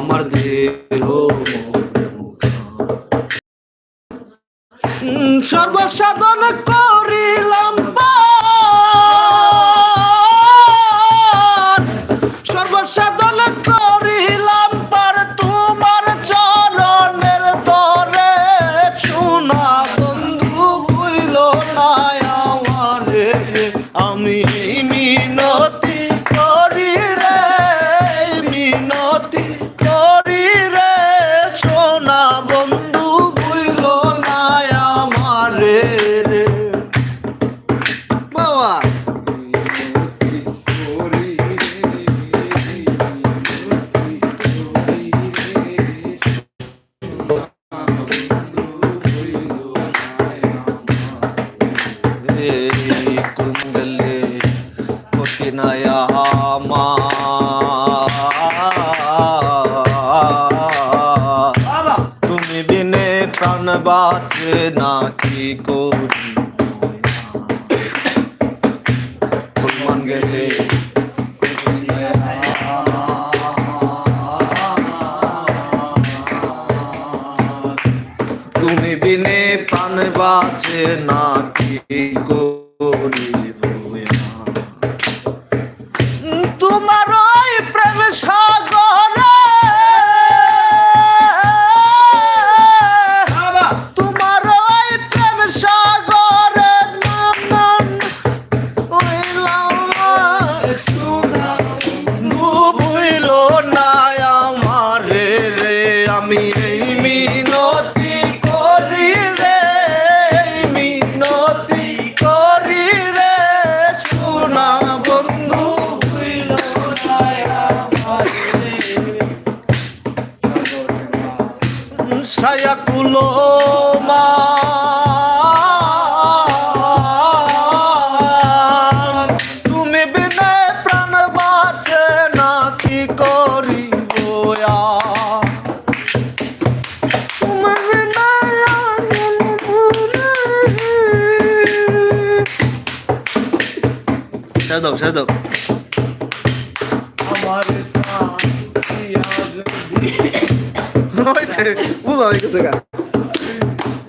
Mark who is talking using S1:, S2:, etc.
S1: আমার দেহ সর্বসাধন করিলাম সর্বসাধন করিলাম পার, তোমার চরণের তরে শোনা বন্ধু কইল না আমারে। আমি মিনতি করি রে, মিনতি বাবা তুমি বিনে প্রাণ বাঁচে না কি করি? কুলমান গেলে তুমি বিনে প্রাণ বাঁচে না কি করি তোমার প্রেম সাগরে আমি এই মিনতি করি রে মিনতি করি রে সোনা বন্ধু সায়াকুলো মা ছেড়ে দাও ছেড়ে দাও গা